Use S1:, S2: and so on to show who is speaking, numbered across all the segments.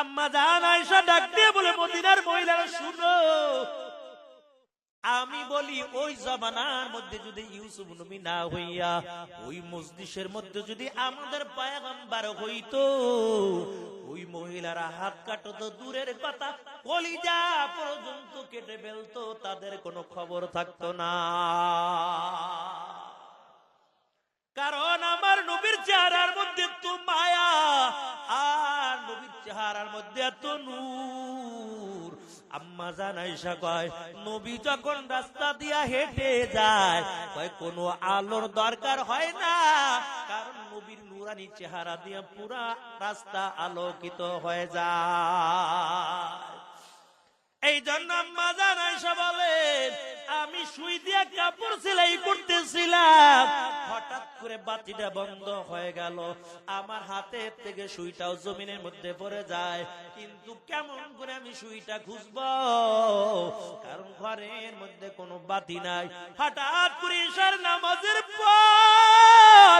S1: আম্মা জান আয়েশা ডাক দিয়ে বলে, মদিনার মহিলারা, শুনো। আমি বলি, ওই জমানার মধ্যে যদি ইউসুফ নবী না হইয়া, ওই মজলিসের মধ্যে যদি আমাদের পায়গাম্বার হইতো, ওই মহিলারা হাত কাটো তো দূরের কথা, কলিজা পর্যন্ত কেটে ফেলতো, তাদের কোনো খবর থাকতো না। কারণ আমার নবীর চেহারার মধ্যে তো মায়া, আর নবীর চেহারার মধ্যে এত নূর। আম্মা জানাইসা কয়, নবী যখন রাস্তা দিয়া হেঁটে যায়, কয়, কোনো আলোর দরকার হয় না, কারণ নবীর নুরানি চেহারা দিয়ে পুরা রাস্তা আলোকিত হয়ে যায়। এই জন্য আম্মা জানাইসা বলেন আমি সুই দিয়ে কাপড় সেলাই করতেছিলাম। হঠাৎ করে বাতিটা বন্ধ হয়ে গেল। আমার হাতে থেকে সুইটাও জমিনের মধ্যে পড়ে যায়। কিন্তু কেমন করে আমি সুইটা খুঁজব? কারণ ঘরের মধ্যে কোনো বাতি নাই। হঠাৎ করে ঈশার নামাজের পর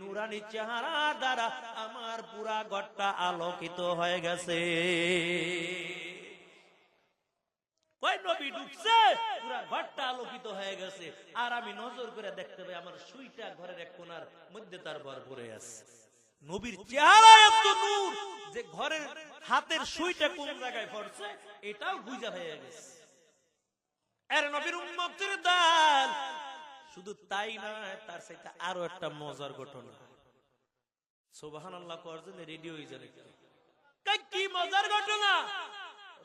S1: নুরানি চেহারা দ্বারা আমার হয়ে পুরা ঘরটা আলোকিত হয়ে গেছে। আর আমি নজর করে দেখতে পাই আমার সুইটা ঘরের এক কোনার মধ্যে তার ভর পড়ে আছে। নবীর চেহারা এত নূর যে ঘরের হাতের সুইটা কোন জায়গায় পড়ছে, এটাও বুঝা হয়ে গেছে। এর নবীর উম্মতের শুধু তাই নয় তার সাথে আরও একটা মজার ঘটনা। সোবাহান আল্লাহ কি মজার ঘটনা?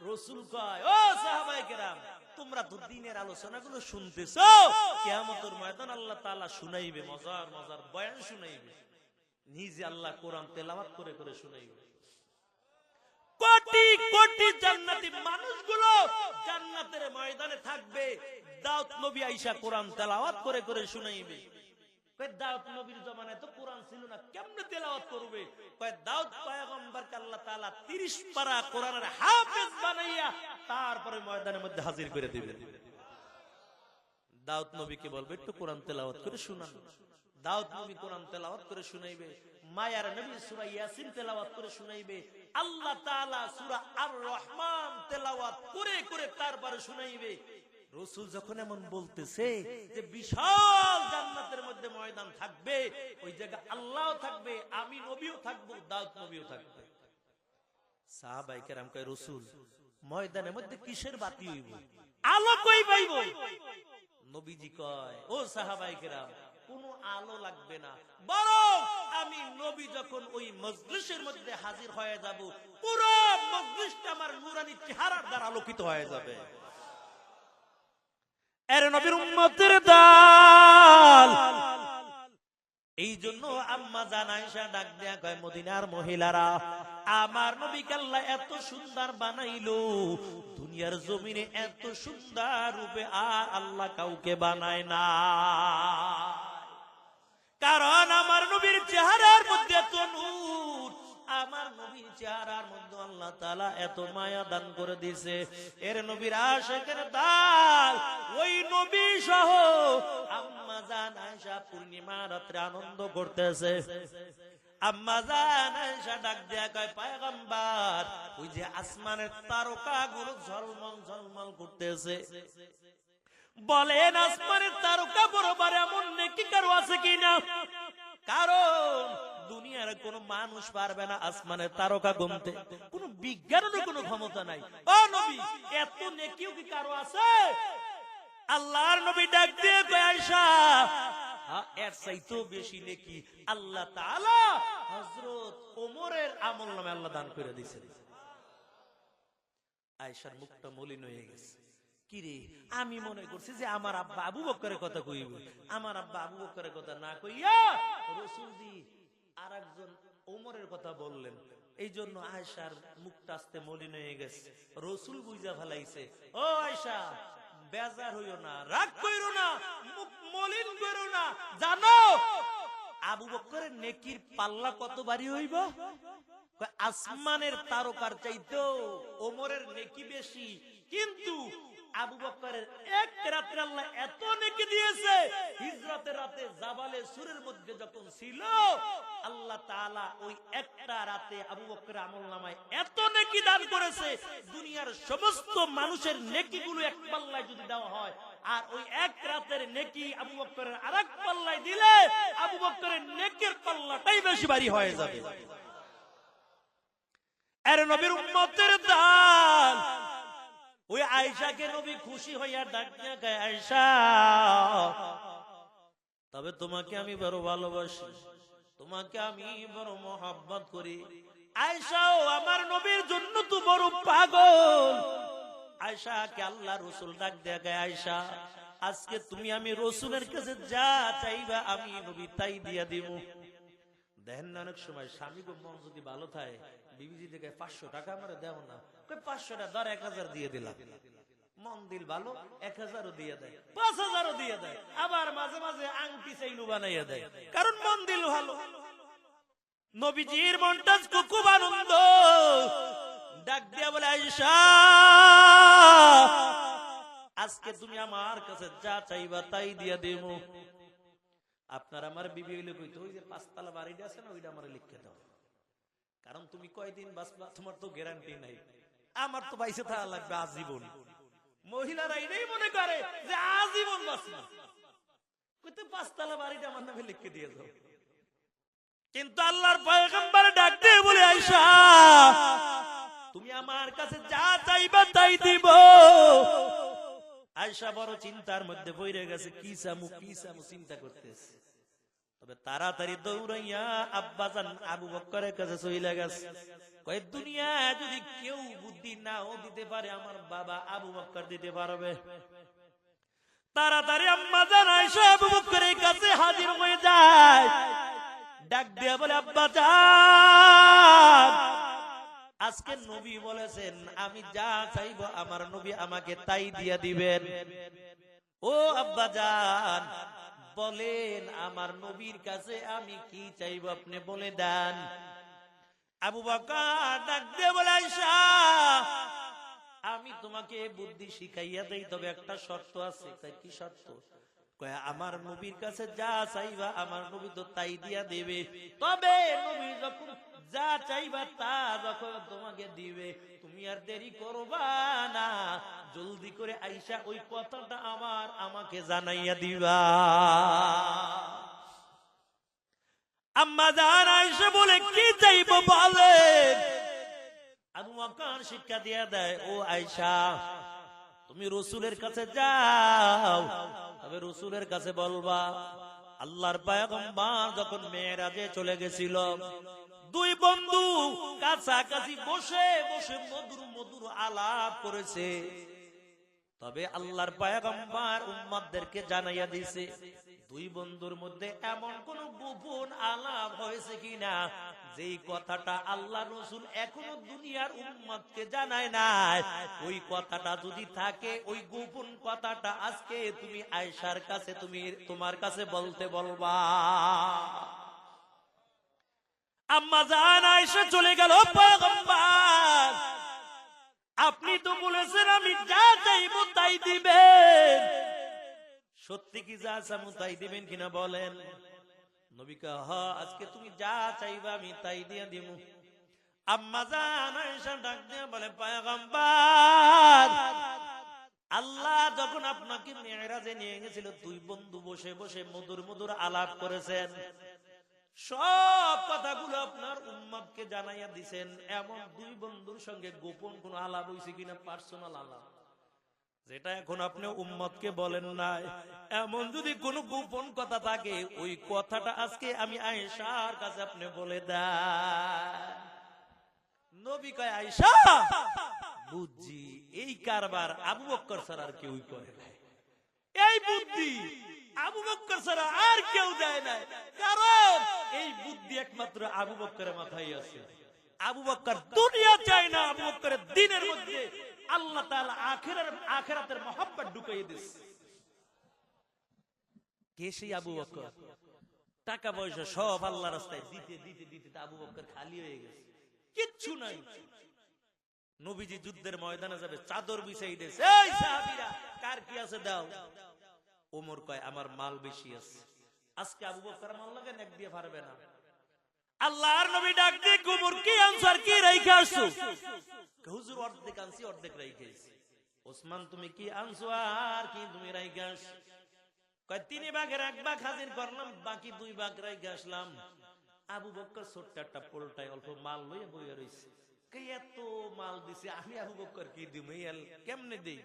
S1: রসুল কয়, ও তোমরা তো দিনের আলোচনাগুলো শুনতেছ। কেয়ামতের ময়দান আল্লাহ তালা শুনাইবে, মজার মজার বয়ান শুনাইবে। নিজে আল্লাহ কোরআন তেলাওয়াত করে করে শুনাইবে। কোটি কোটি জান্নাতি মানুষগুলো জান্নাতের ময়দানে থাকবে। দাউদ নবী আইসা কোরআন তেলাওয়াত করে করে শুনাইবে। দাউদ নবীর জমানায় তো কোরআন ছিল না, কেমনে তেলাওয়াত করবে? কয়, দাউদ পয়গম্বরকে আল্লাহ তাআলা 30 পারা কোরআনের হাফেজ বানাইয়া তারপরে ময়দানের মধ্যে হাজির করে দিবেন। দাউদ নবীকে বলবে, একটু কোরআন তেলাওয়াত করে শুনান। দাউদ নবী কোরআন তেলাওয়াত করে শুনাইবে। মায়ার নবী সূরা তেলাওয়াত করে শুনাইবে। আল্লাহ সূরা আর রহমান তেলাওয়াত করে করে তারপরে শুনাইবে। রসুল যখন এমন বলতেছে যে বিশাল জান্নাতের মধ্যে ময়দান থাকবে, ওই জায়গায় আল্লাহ থাকবে, আমি নবীও থাকব, দাউদ নবীও থাকবে। সাহাবাই কেরাম কয়, রসুল, ময়দানের মধ্যে কিসের বাতি নবীজি কয়, ও কোনো আলো লাগবে না। বরং আমি নবী যখন ওই মজলিসের মধ্যে হাজির হয়ে যাব, পুরো মজলিসটা আমার নুরানি চেহারার দ্বারা আলোকিত হয়ে যাবে। এর নবীর উম্মতের দাল। এই জন্য আম্মা জানাইসা ডাক দেয়া কয়, মদিনার মহিলারা, আমার নবী কাল্লা এত সুন্দর বানাইলো। দুনিয়ার জমিনে এত সুন্দর রূপে আর আল্লাহ কাউকে বানায় না। কারণ আমার নবীর চেহারার মধ্যে এত নূর। আমার নবীর চেহারার মধ্যে আল্লাহ তাআলা এত মায়া দান করে দিয়েছে। এর নবীর আশেকের দাল, ওই নবী সহ আম্মা জান আয়েশা পূর্ণিমা রাত্রে আনন্দ করতেছে। আম্মা জান আয়েশা ডাক দেয়া কয়, পয়গম্বর, ওই যে আসমানের তারকাগুলো ঝলমল ঝলমল করতেছে। বলেন আসমানের তারকা বরাবর এমন নেকি কারও আছে কিনা? কারণ দুনিয়ার কোন মানুষ পারবে না আসমানের তারকা গুনতে। কোন বিজ্ঞানেরও কোনো ক্ষমতা নাই। ও নবী এত নেকিও কি কারও আছে? আল্লাহর নবী ডাক দিয়ে হ্যাঁ, এর চাইতেও বেশি নেকি আল্লাহ তাআলা হযরত ওমরের আমল নামে আল্লাহ দান করে দিয়েছেন। আয়েশার মুখটা মলিন হয়ে গেছে। কিরে? আমি মনে করছি যে আমার আব্বা আবু বক্করের কথা কইব। আমার আব্বা আবু বক্করের কথা না কইয়া রসুল দি আর একজন ওমরের কথা বললেন। এই জন্য আয়সার মুখটা আস্তে মলিন হয়ে গেছে। রসুল বুঝা ফেলাইছে, ও আয়সা বেজার হইও না, রাগ কইরো না, মুখ মলিন কইরো না, জানো আবু বক্করের নেকির পাল্লা কত বাড়ি হইব? আসমানের তারকার চাইতেও ওমরের নেকি বেশি, কিন্তু আবু বকরের এক রাত্রে আল্লাহ এত নেকি দিয়েছে। হিজরতের রাতে জাবালে সুরের মধ্যে যখন ছিল, আল্লাহ তাআলা ওই একটা রাতে আবু বকরের আমল নামায় এত নেকি দান করেছে। দুনিয়ার সমস্ত মানুষের নেকিগুলো এক পাল্লায় যদি দেওয়া হয়, আর ওই এক রাতের নেকি আবু বকরের আরেক পাল্লায় দিলে আবু বকরের নেকির পাল্লাটাই বেশি ভারী হয়ে যাবে। এর নবীর উম্মতের আয়সাকে নবী খুশি হইয়া ডাক দিয়া গায় আয়সা তবে তোমাকে আমি বড় ভালোবাসি, তোমাকে আমি বড় মহাব্বত করি। আয়সাও আমার নবীর জন্য তো বড় পাগল। আয়সাকে আল্লাহ রসুল ডাক দেয়া গায় আয়সা আজকে তুমি আমি রসুলের কাছে যা চাইবা আমি নবী তাই দিয়া দিব দেখেন না, অনেক সময় স্বামী মন যদি ভালো থাকে বিবিজি পাঁচশো টাকা দেও না। এক হাজার দিয়ে দিলাম। মন দিল ভালো, এক হাজারও দিয়ে দেয়। পাঁচ হাজারও দিয়ে দেয়। আবার মাঝে মাঝে আংটি বানাইয়া দেয়। কারণ মন দিল ভালো। নবীজির মনটা খুব আনন্দ। ডাক দিয়া বলে আজকে তুমি আমার কাছে যা চাইবা তাই দিয়া দেবো আপনার আমার বিবি হইলে কইতো, ওই যে পাঁচতলা বাড়িটা আছে না, ওইটা আমার লিখে দাও। কারণ তুমি কয়দিন বাঁচবা? তোমার তো গ্যারান্টি নাই। আমার তো বাইসে থাকা লাগবে আজীবন। মহিলারা এটাই মনে করে যে আজীবন বাঁচবা। কইতে পাঁচতলা বাড়িটা আমার নামে লিখে দিয়ে দাও। কিন্তু আল্লাহর পয়গম্বর ডাক দিয়ে বলে আইসা তুমি আমার কাছে যা চাইবা তাই দিব। আয়সা বড় চিন্তার মধ্যে বইরে গেছে, কি সামু কি সামু চিন্তা করতেছে? তবে তাড়াতাড়ি দৌড়াইয়া আব্বাজান আবু বক্করের কাছে চইলা গেছে। কয় দুনিয়া যদি কেউ বুদ্ধি নাও দিতে পারে, আমার বাবা আবু বক্কর দিতে পারবে। তাড়াতাড়ি আম্মা জান আয়সা আবু বক্করের কাছে হাজির হয়ে যায়। ডাক দিয়া বলে, আব্বা যান আজকে নবী বলেছেন, আমি যা চাইব আমার নবী আমাকে তাই দিয়া দিবেন। ও আব্বা যান বলেন, আমার নবীর কাছে আমি কি চাইব? আপনি বলে দেন, আবু আমি তোমাকে বুদ্ধি শিখাইয়া দেই, তবে একটা শর্ত আছে। তাই কি শর্ত? আমার নবীর কাছে যা চাইবা, আমার নবী তো তাই দিয়া দেবে। তবে নবী যখন যা চাইবা তা যখন তোমাকে দিবে, তুমি আর দেরি করবা না। জলদি করে আইসা ওই কথাটা আমার আমাকে জানাইয়া দিবা। আম্মা আইসা বলে, কি চাইব বলে? বকর শিক্ষা দিয়া দেয়, ও আয়সা তুমি রসুলের কাছে যাও। তবে রসুলের কাছে বলবা, আল্লাহর পায়গম্বর যখন মেয়েরাজে চলে গেছিল দুই বন্ধু কাছাকাছি বসে বসে মধুর মধুর আলাপ করেছে। তবে আল্লাহর পায়গম্বর উম্মাদদেরকে জানাইয়া দিছে দুই বন্ধুর মধ্যে এমন কোন গোপন আলাপ হয়েছে কিনা, যেই কথাটা আল্লাহ রসুল এখনও দুনিয়ার উম্মতকে জানায় নাই। ওই কথাটা যদি থাকে, ওই গোপন কথাটা আজকে তুমি আয়সার কাছে, তুমি তোমার কাছে বলতে বলবা। আম্মা জান আয়সা চলে গেল আপনি তো বলেছেন আমি যা চাইব তাই দিবেন। সত্যি কি যা চামু তাই দিবেন কিনা বলেন। নবিকা হ, আজকে তুমি যা চাইবা আমি তাই দিয়ে দিব আম্মা জান আয়েশা ডাক দিয়ে বলে, পয়গম্বর, আল্লাহ যখন আপনাকে মেয়েরাজে নিয়ে গেছিল, দুই বন্ধু বসে বসে মধুর মধুর আলাপ করেছেন। সব কথাগুলো আপনার উম্মাদকে জানাইয়া দিছেন। এমন দুই বন্ধুর সঙ্গে গোপন কোন আলাপ হয়েছে কিনা? পার্সোনাল আলাপ। যেটা এখন আপনি উম্মতকে বলেন নাই। এমন যদি কোন গোপন কথা থাকে, ওই কথাটা আজকে আমি আয়েশার কাছে আপনি বলে দেন। নবী কয়, আয়েশা, বুঝছি, এই কারবার আবু বক্কর ছাড়া আর কেউই করে নাই। এই বুদ্ধি আবু বক্কর ছাড়া আর কেউ দেয় নাই। কারণ এই বুদ্ধি একমাত্র আবু বক্করের মাথায় আছে। আবু বক্কর দুনিয়া চায় না, আবু বক্করের দিনের মধ্যে আল্লাহ তাআলা আখিরার, আখিরাতের মহব্বত ঢুকাইয়ে দিছে। কে সেই আবু বক্কর? টাকা পয়সা সব আল্লাহ রাস্তায় দিতে দিতে দিতে আবু বক্কর খালি হয়ে গেছে। কিচ্ছু নাই। নবীজি যুদ্ধের ময়দানে যাবে, চাদর বিছাই দিয়েছে। এই সাহাবীরা, কার কি আছে দাও। ওমর কয়, আমার মাল বেশি আছে। আজকে আবু বকর মাল লাগে, নেক দিয়ে পারবে না। আল্লাহর নবী ডাক দিয়ে কুমুর কি আনসার, কি রাইখে আসছো? হুজুর অর্ধেক আনছি, অর্ধেক রাইখে আসছি ওসমান, তুমি কি আনছো আর কি তুমি রাইখে আস? কয়, তিন ভাগের এক ভাগ হাজির করলাম, বাকি দুই ভাগ রাইখে আসলাম। আবু বক্কর ছোট্ট একটা পোলটায় অল্প মাল লইয়া বইয়া রইছে। এত মাল দিছে? আমি আবু বক্কর কি দিব কেমনে দেই?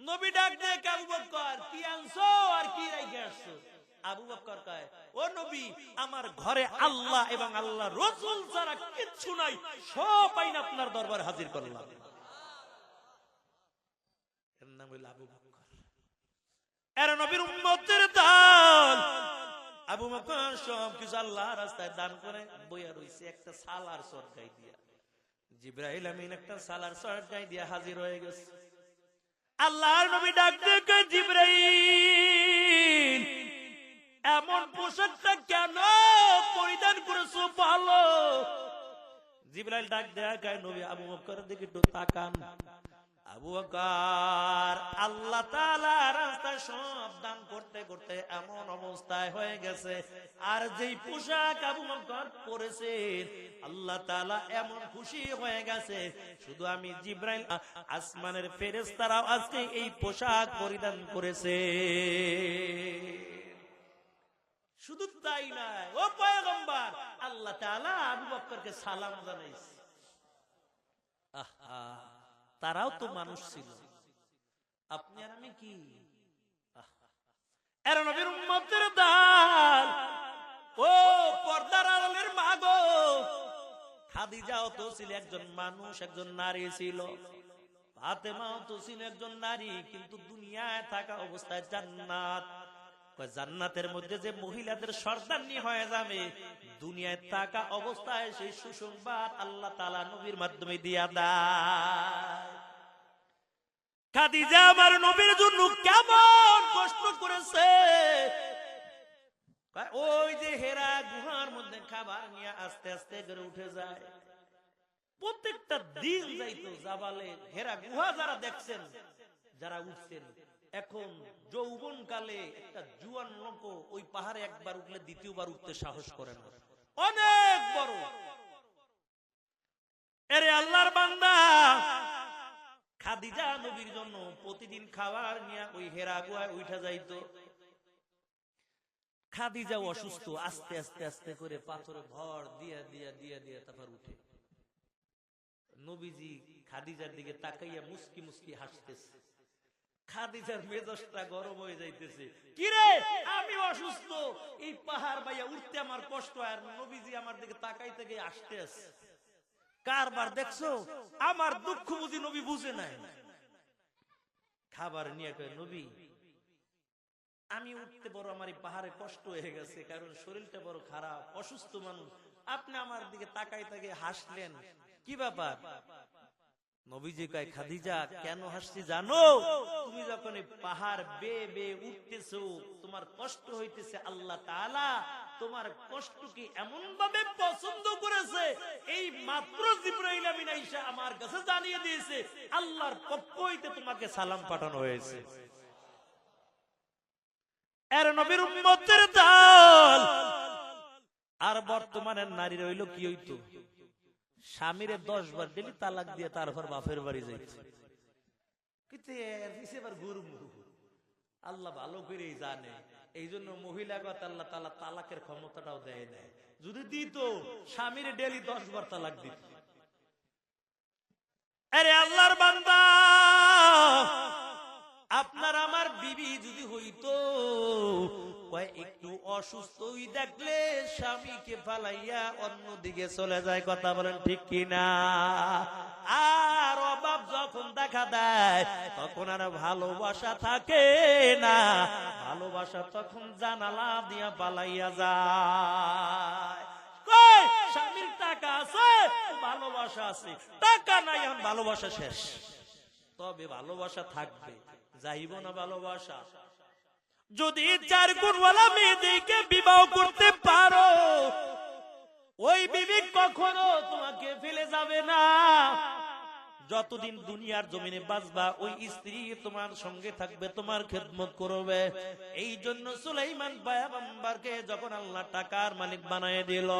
S1: নবী ডাক আবু বক্কর, কি আনছো আর কি আসছো? আবু বক্কর কয়, ও নবী, আমার ঘরে আল্লাহ এবং আল্লাহ রসুল ছাড়া কিচ্ছু নাই, সব আইন আপনার হাজির করলাম। এর নাম হইল আবু বক্কর। এর নবীর উম্মতের আবু বকর সব কিছু আল্লাহ রাস্তায় দান করে বইয়া রইছে একটা সালার সরকাই দিয়া। জিব্রাইল আমিন একটা সালার সরকাই দিয়া হাজির হয়ে গেছে। আল্লাহর নবী ডাক কয়, জিব্রাইল এমন পোশাকটা কেন পরিধান করেছ ভালো? জিব্রাইল ডাক দেয়া গায় নবী আবু বকর দিকে একটু তাকান। আবু বকর আল্লাহ রাস্তায় সব দান করতে করতে এমন অবস্থায় হয়ে গেছে। আর যেই পোশাক আবু আল্লাহ এমন খুশি হয়ে গেছে। শুধু আমি জিব্রাইল আসমানের আজকে এই পোশাক পরিধান করেছে। শুধু তাই নয়, ও পয়গম্বর, আল্লাহ তাআলা আবু বকরকে সালাম জানাইছে। আহা। তারাও তো মানুষ ছিল। আপনি আর আমি কি? একজন মানুষ, একজন নারী ছিল। তো একজন নারী, কিন্তু দুনিয়ায় থাকা অবস্থায় জান্নাত। জান্নাতের মধ্যে যে মহিলাদের সর্দারনি হয়ে যাবে, দুনিয়ায় থাকা অবস্থায় সেই সুসংবাদ আল্লাহ তালা নবীর মাধ্যমে দিয়া দেয়। ওই যে হেরা গুহার মধ্যে খাবার নিয়ে আস্তে আস্তে করে উঠে যায়। প্রত্যেকটা দিন যাইতো হেরা গুহা যারা দেখছেন, যারা উঠছেন এখন যৌবন কালে একটা জুয়ান লোক ওই পাহাড়ে একবার উঠলে দ্বিতীয়বার উঠতে সাহস করে না। অনেক বড়। এরে আল্লাহর বান্দা, খাদিজা নবীর জন্য প্রতিদিন খাবার নিয়ে ওই হেরা গুহায় উঠা যাইতো। খাদিজা অসুস্থ, আস্তে আস্তে আস্তে করে পাথরে ভর দিয়া দিয়া দিয়া দিয়া তারপর উঠে। নবীজি খাদিজার দিকে তাকাইয়া মুস্কি মুস্কি হাসতেছে। খাদিজার মেজাজটা গরম হয়ে যাইতেছে। কিরে? আমি অসুস্থ। এই পাহাড় বাইয়া উঠতে আমার কষ্ট আর নবীজি আমার দিকে তাকাই থেকে আসতে আছে কারবার দেখছ? আমার দুঃখ বুঝি নবী বুঝে নাই। খাবার নিয়ে কয় নবী আমি উঠতে বড় আমার এই পাহাড়ে কষ্ট হয়ে গেছে কারণ শরীরটা বড় খারাপ অসুস্থ মানুষ। আপনি আমার দিকে তাকাই তাকে হাসলেন। কি ব্যাপার? নবীজি কয় খাদিজা কেন হাসছি জানো? তুমি যখন পাহাড় বে বে উঠতেছো তোমার কষ্ট হইতেছে আল্লাহ তাআলা তোমার কষ্ট কি এমন ভাবে পছন্দ করেছে এই মাত্র জিব্রাইল আমিন আইসা আমার কাছে জানিয়ে দিয়েছে আল্লাহর পক্ষ হইতে তোমাকে সালাম পাঠানো হয়েছে। এর নবীর উম্মতের দল। আর বর্তমানে নারী রইল কি হইতো? স্বামীরে দশ বার ডেলি তালাক দিয়ে তারপর বাপের বাড়ি যাইছে। কিন্তু এবার গুরমু আল্লাহ ভালো করেই জানে। এই জন্য মহিলা কথা আল্লাহ তালা তালাকের ক্ষমতাটাও দেয় দেয় যদি দিত স্বামীর ডেলি দশ বার তালাক দিত। আরে আল্লাহর বান্দা আপনার আমার বিবি যদি হইতো একটু অসুস্থই দেখলে স্বামীকে ফালাইয়া অন্যদিকে চলে যায়, কথা বলেন ঠিক কিনা? আর অভাব যখন দেখা দেয়, তখন আর ভালোবাসা থাকে না। ভালোবাসা তখন জানালা দিয়া পালাইয়া যায়। স্বামীর টাকা আছে? ভালোবাসা আছে। টাকা নাই, এখন ভালোবাসা শেষ। তবে ভালোবাসা থাকবে। যাইব না ভালোবাসা? যদি চার গুণওয়ালা মেয়েদেরকে বিবাহ করতে পারো, ওই বিবি কখনো তোমাকে ফেলে যাবে না। যতদিন দুনিয়ার জমিনে বাঁচবা, ওই স্ত্রী তোমার সঙ্গে থাকবে, তোমার খেদমত করবে। এই জন্য সুলাইমান পায়গম্বরকে যখন আল্লাহ টাকার মালিক বানায় দিল,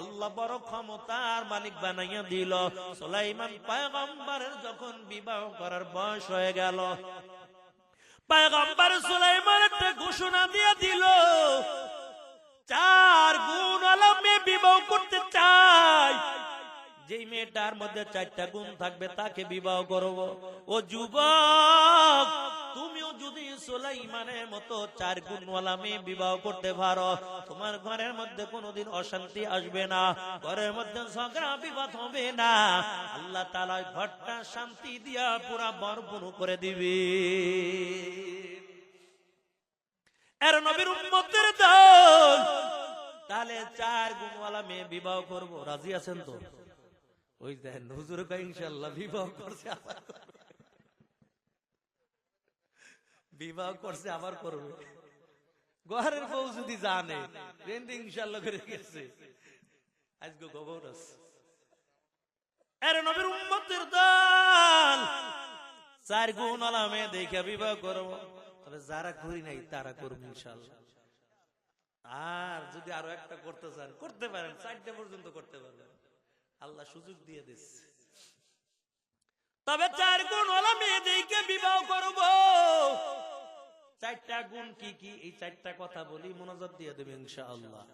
S1: আল্লাহ বড় ক্ষমতার মালিক বানাইয়া দিল, সুলাইমান পায়গম্বরের যখন বিবাহ করার বয়স হয়ে গেল পায়গম্বর সুলাইমান একটা ঘোষণা দিয়ে দিল চার গুণ আলমে বিবাহ করতে চাই যেই মেয়েটার মধ্যে চারটা গুণ থাকবে, তাকে বিবাহ করব। ও যুবক, তুমিও যদি সুলাইমানের মতো চার গুণওয়ালা মেয়ে বিবাহ করতে পারো, তোমার ঘরের মধ্যে কোনোদিন অশান্তি আসবে না, ঘরের মধ্যে ঝগড়া বিবাদ হবে না। আল্লাহ তালা ঘরটা শান্তি দিয়া পুরা বরপুর করে দিবে। এর নবীর উম্মতের দল, তাহলে চার গুণওয়ালা মেয়ে বিবাহ করব। রাজি আছেন তো? ওই দেখেন হুজুর ইনশাল্লাহ বিবাহ করছে বিবাহ করছে আবার করবে। ঘরের বউ যদি জানে ইনশাল্লাহ করে গেছে। আজকে আছে। নবীর উম্মতের দল, চার গুণওয়ালা মেয়ে দেখে বিবাহ করব। তবে যারা করি নাই, তারা করব ইনশাল্লাহ আর যদি আরও একটা করতে চান, করতে পারেন, চারটে পর্যন্ত করতে পারবেন। আল্লাহ সুযোগ দিয়ে দিচ্ছে তবে চার গুণ ওলা মেয়েদেরকে বিবাহ করব। চারটা গুণ কি কি? এই চারটা কথা বলি, মনোযোগ দিয়ে দেবে ইনশাআল্লাহ।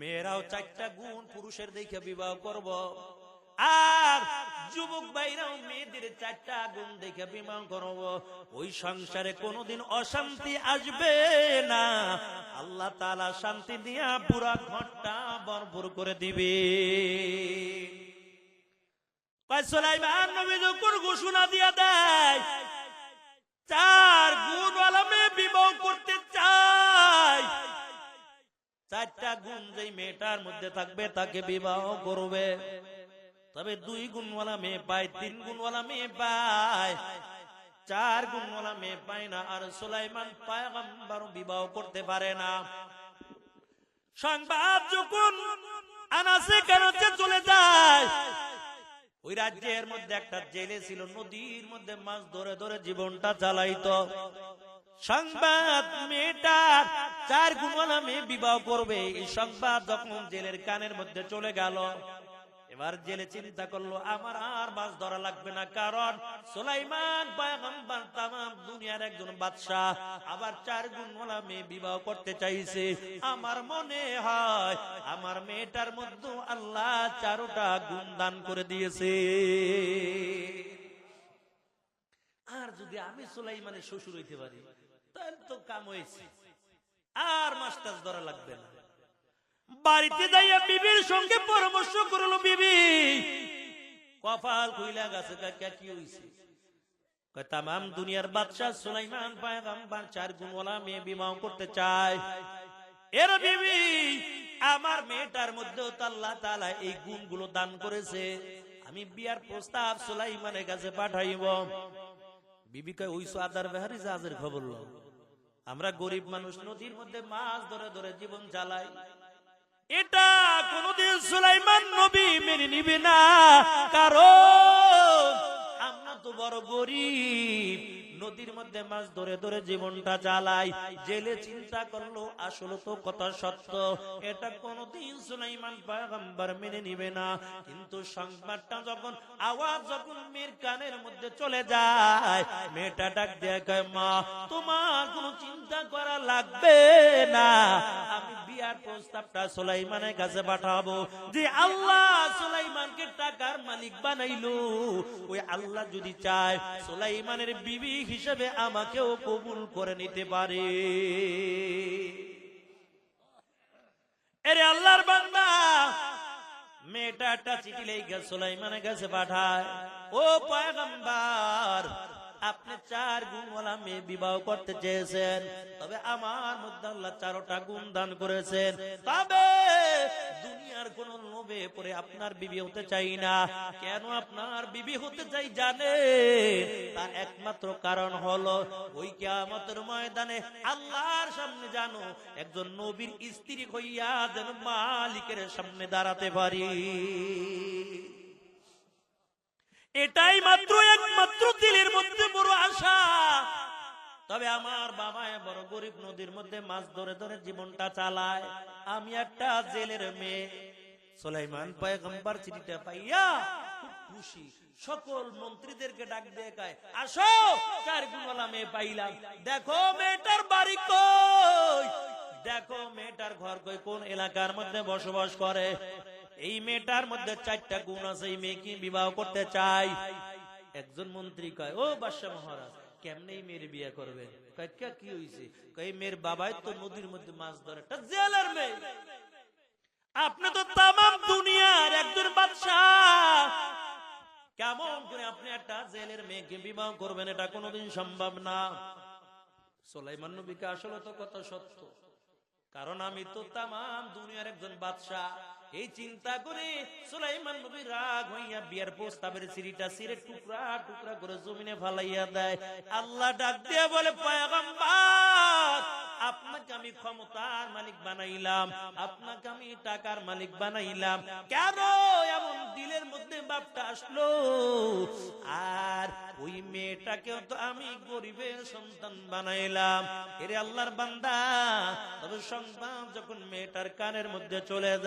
S1: মেয়েরাও চারটা গুণ পুরুষের দেখে বিবাহ করব। আর যুবক ভাইরাও মেয়েদের চারটা গুণ দেখে বিবাহ করব। ওই সংসারে কোনোদিন অশান্তি আসবে না। আল্লাহ তালা শান্তি দিয়া পুরা ঘরটা ভরপুর করে দিবে। দিয়া দেয়, চার গুণ মেয়ে বিবাহ করতে চাই চারটা গুণ যেই মেয়েটার মধ্যে থাকবে তাকে বিবাহ করবে। তবে দুই গুণওয়ালা মেয়ে পায়, তিন গুণওয়ালা মেয়ে পায়, চার গুণওয়ালা মেয়ে পায় না, আর সুলাইমান পায়গাম্বার বিবাহ করতে পারে না। সংবাদ যখন আনাসে কেন চলে যায়, ওই রাজ্যের মধ্যে একটা জেলে ছিল, নদীর মধ্যে মাছ ধরে ধরে জীবনটা চালাইতো। সংবাদ মেয়েটার চার গুণওয়ালা মেয়ে বিবাহ করবে, এই সংবাদ যখন জেলের কানের মধ্যে চলে গেল এবার জেলে চিন্তা করল, আমার আর মাছ ধরা লাগবে না, কারণ সুলাইমান পয়গম্বর তামাম দুনিয়ার একজন বাদশাহ, আবার চার গুণওয়ালা মেয়ে বিবাহ করতে চাইছে। আমার মনে হয় আমার মেয়েটার মধ্যে আল্লাহ চারোটা গুণ দান করে দিয়েছে। আর যদি আমি সুলাইমানের শ্বশুর হইতে পারি, তাহলে তো কাম হয়েছে। আর মাস্টার ধরা লাগবে না। বাড়িতে যাইয়া বিবির সঙ্গে পরামর্শ করল, বিবি, কপাল কইলা গাছে কাকা কি হইছে? দুনিয়ার বাদশাহ সুলাইমান চার মেয়ে বিবাহ করতে চায়। এর বিবি, আমার মেয়েটার মধ্যেও তো আল্লাহ তাআলা এই গুণগুলো দান করেছে। আমি বিয়ার প্রস্তাব সুলাইমানের কাছে পাঠাইব। বিবি কয়, ওই আদার বেহারি জাহাজের খবর লও। আমরা গরিব মানুষ, নদীর মধ্যে মাছ ধরে ধরে জীবন চালাই। এটা কোনদিন সুলাইমান নবী মেনে নিবে না। কারণ বড় গরিব, নদীর মধ্যে মাছ ধরে ধরে জীবনটা চালাই জেলে চিন্তা করল, আসলে তো কথা সত্য। এটা কোনদিন সুলাইমান পয়গম্বর মেনে নিবে না। কিন্তু সংবাদটা যখন, আওয়াজ যখন মেয়ের কানের মধ্যে চলে যায়, মেয়েটা ডাক কয়, মা, তোমার কোনো চিন্তা করা লাগবে না। আমি বিয়ার প্রস্তাবটা সুলাইমানের কাছে পাঠাবো যে আল্লাহ সুলাইমানকে টাকার মালিক বানাইলো। ওই আল্লাহ যদি চায়, সুলাইমানের বিবি হিসেবে আমাকেও কবুল করে নিতে পারে। এরে আল্লাহর বান্দা, মেয়েটা একটা চিঠি লেগে সুলাইমানের কাছে পাঠায়। ও পয়গম্বর আপনি চার গুণওয়ালা মেয়ে বিবাহ করতে চেয়েছেন, তবে আমার মধ্যে আল্লাহ চারোটা গুণ দান করেছেন। তবে দুনিয়ার কোন লোভে পরে আপনার বিবি হতে চাই না। কেন আপনার বিবি হতে চাই জানে? তার একমাত্র কারণ হলো, ওই কিয়ামতের ময়দানে আল্লাহর সামনে জানো একজন নবীর স্ত্রী হইয়া যেন মালিকের সামনে দাঁড়াতে পারি। এটাই মাত্র একমাত্র দিলের মধ্যে বড় আশা। তবে আমার বাবায় বড় গরিব নদীর মধ্যে মাছ ধরে ধরে জীবনটা চালায়। আমি একটা জেলের মেয়ে। সোলাইমান পয়গম্বর চিঠিটা পাইয়া খুব খুশি। সকল মন্ত্রীদেরকে ডাক দিয়ে কয়, আসো চার গুণওয়ালা মেয়ে পাইলাম। দেখো মেয়েটার বাড়ি কই? দেখো মেয়েটার ঘর কই? কোন এলাকার মধ্যে বসবাস করে? এই মেয়েটার মধ্যে চারটা গুণ আছে, এই মেয়েকে বিবাহ করতে চাই একজন মন্ত্রী কয়, ও বাদশাহ মহারাজ, কেমনে এই মেয়ের বিয়ে করবে? কয়, কি হইছে? কয় মেয়ের বাবাই তো নদীর মধ্যে মাছ ধরে। একটা জেলের মেয়ে। আপনি তো তাম দুনিয়ার একজন বাদশাহ। কেমন করে আপনি একটা জেলের মেয়েকে বিবাহ করবেন, এটা কোনোদিন সম্ভব না। সোলাইমান নবীকে আসলে তো কথা সত্য। কারণ আমি তো তাম দুনিয়ার একজন বাদশাহ। এই চিন্তা করে সুলাইমান নবী রাগ হইয়া বিয়ার প্রস্তাবের সিঁড়িটা সিঁড়ে টুকরা টুকরা করে জমিনে ফালাইয়া দেয়। আল্লাহ ডাক দিয়ে বলে, পয়গম্বর, আপনাকে আমি ক্ষমতার মালিক বানাইলাম, আপনাকে আমি টাকার মালিক বানাইলাম। কেন এমন দিলের মধ্যে বাপটা আসলো? আর ওই মেয়েটাকেও তো আমি গরিবের সন্তান বানাইলাম। এরে আল্লাহর বান্দা, তবে সংবাদ যখন মেয়েটার কানের মধ্যে চলে যায়